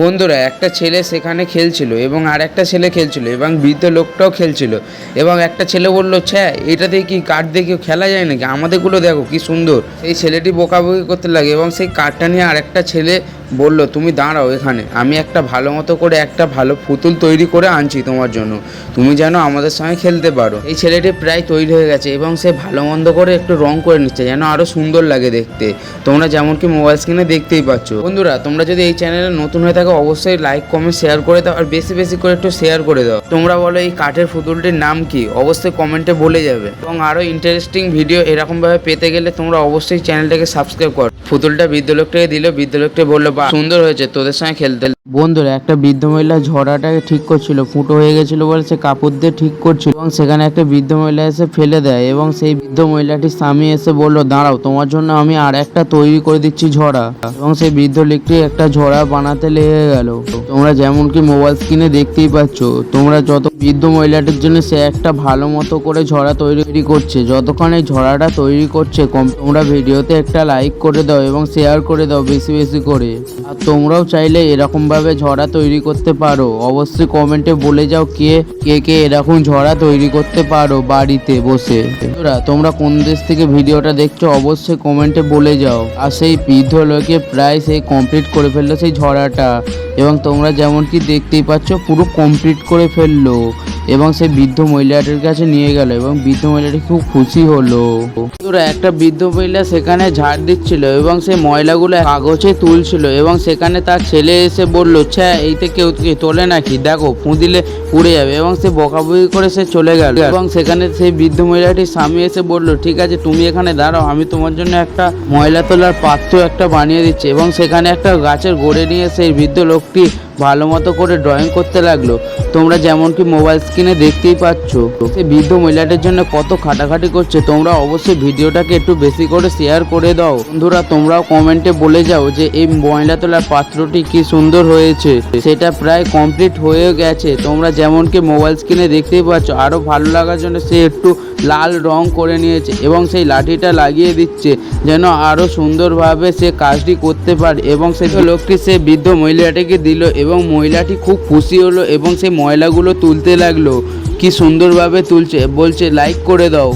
বন্ধুরা, একটা ছেলে সেখানে খেলছিল এবং আর একটা ছেলে খেলছিল এবং বৃদ্ধ লোকটাও খেলছিল এবং একটা ছেলে বলল, ছ্যা, এটা দিয়ে কি কাঠ দিয়ে কেউ খেলা যায় নাকি? আমাদেরগুলো দেখো, কি সুন্দর। সেই ছেলেটি বোকাবোকি করতে লাগে এবং সেই কাঠটা নিয়ে আরেকটা ছেলে বলল, তুমি দাঁড়াও এখানে। আমি একটা ভালো মতো করে একটা ভালো পুতুল তৈরি করে আনছি তোমার জন্য। তুমি যেন আমাদের সঙ্গে খেলতে পারো। এই ছেলেটি প্রায় তৈরি হয়ে গেছে এবং সে ভালো মন্দ করে একটু রং করে নিচ্ছে, যেন আরও সুন্দর লাগে দেখতে। তোমরা যেমন কি মোবাইল স্ক্রিনে দেখতেই পাচ্ছ। বন্ধুরা, তোমরা যদি এই চ্যানেলে নতুন হয়ে থাকো, অবশ্যই লাইক, কমেন্ট, শেয়ার করে দাও আর বেশি বেশি করে একটু শেয়ার করে দাও। তোমরা বলো, এই কাঠের পুতুলটির নাম কি? অবশ্যই কমেন্টে বলে যাবে। এবং আরও ইন্টারেস্টিং ভিডিও এরকমভাবে পেতে গেলে তোমরা অবশ্যই চ্যানেলটাকে সাবস্ক্রাইব করো। পুতুলটা বৃদ্ধ লোকটাকে দিল, বৃদ্ধ লোকটা বলল সুন্দর হয়েছে তোদের সঙ্গে খেলতে বন্ধুরা, একটা বৃদ্ধ মহিলা ঝড়াটাকে ঠিক করছিল, ফুটো হয়ে গেছিল বলে সে কাপড় দিয়ে ঠিক করছিল এবং সেখানে একটা বৃদ্ধ মহিলা এসে ফেলে দেয় এবং সেই বৃদ্ধ মহিলাটির স্বামী এসে বলল, দাঁড়াও, তোমার জন্য আমি আর একটা তৈরি করে দিচ্ছি ঝড়া। এবং সেই বৃদ্ধ লোকটি একটা ঝড়া বানাতে লেগে গেল। তোমরা যেমন কি মোবাইল স্ক্রিনে দেখতেই পাচ্ছ, তোমরা যত বৃদ্ধ মহিলাটির জন্য সে একটা ভালো মতো করে ঝরা তৈরি করছে যতক্ষণ এই ঝরাটা তৈরি করছে, কম- তোমরা ভিডিওতে একটা লাইক করে দাও এবং শেয়ার করে দাও বেশি বেশি করে। আর তোমরাও চাইলে এরকম ভাবে ঝরা তৈরি করতে পারো? অবশ্যই কমেন্টে বলে যাও কে কে কে এরকম ঝরা তৈরি করতে পারো বাড়িতে বসে। তোমরা কোন দেশ থেকে ভিডিওটা দেখছ অবশ্যই কমেন্টে বলে যাও। আর সেই বৃদ্ধ লোকে প্রায় সেই কমপ্লিট করে ফেলল সেই ঝরাটা এবং তোমরা যেমন কি দেখতেই পাচ্ছ, পুরো কমপ্লিট করে ফেলল। এবং সেই বৃদ্ধ মহিলাটির কাছে নিয়ে গেল এবং বৃদ্ধ মহিলাটি খুব খুশি হলো। তোরা একটা বৃদ্ধ মহিলা সেখানে ঝাড় দিচ্ছিল এবং সেই ময়লাগুলো কাগজে তুলছিল এবং সেখানে তার ছেলে এসে বলল ছ্যা, এইতে কেউ তোলে নাকি? দেখো, ফুঁদিলে উড়ে যাবে। এবং সে বকাবকি করে সে চলে গেল। এবং সেখানে সেই বৃদ্ধ মহিলাটির স্বামী এসে বলল, ঠিক আছে, তুমি এখানে দাঁড়াও, আমি তোমার জন্য একটা ময়লা তোলার পাত্র একটা বানিয়ে দিচ্ছি। এবং সেখানে একটা গাছের গোড়ে নিয়ে সেই বৃদ্ধ লোকটি ভালো মতো করে ড্রয়িং করতে লাগল। তোমরা যেমন কি মোবাইল স্ক্রিনে দেখতেই পাচ্ছ। সেই বৃদ্ধ মহিলাটার জন্য কত খাটাখাটি করছে। তোমরা অবশ্যই ভিডিওটাকে একটু বেশি করে শেয়ার করে দাও। বন্ধুরা, তোমরাও কমেন্টে বলে যাও যে এই ময়লা তোলার পাত্রটি কি সুন্দর হয়েছে। সেটা প্রায় কমপ্লিট হয়ে গেছে। তোমরা যেমন কি মোবাইল স্ক্রিনে দেখতেই পাচ্ছ। আরও ভালো লাগার জন্য সে একটু লাল রং করে নিয়েছে এবং সেই লাঠিটা লাগিয়ে দিচ্ছে যেন আরও সুন্দরভাবে সে কাজটি করতে পারে এবং সেই লোকটি সে বৃদ্ধ মহিলাটিকে দিল এবং মহিলাটি খুব খুশি হলো এবং সেই ময়লাগুলো তুলতে লাগল। কি সুন্দরভাবে তুলছে, বলছে লাইক করে দাও।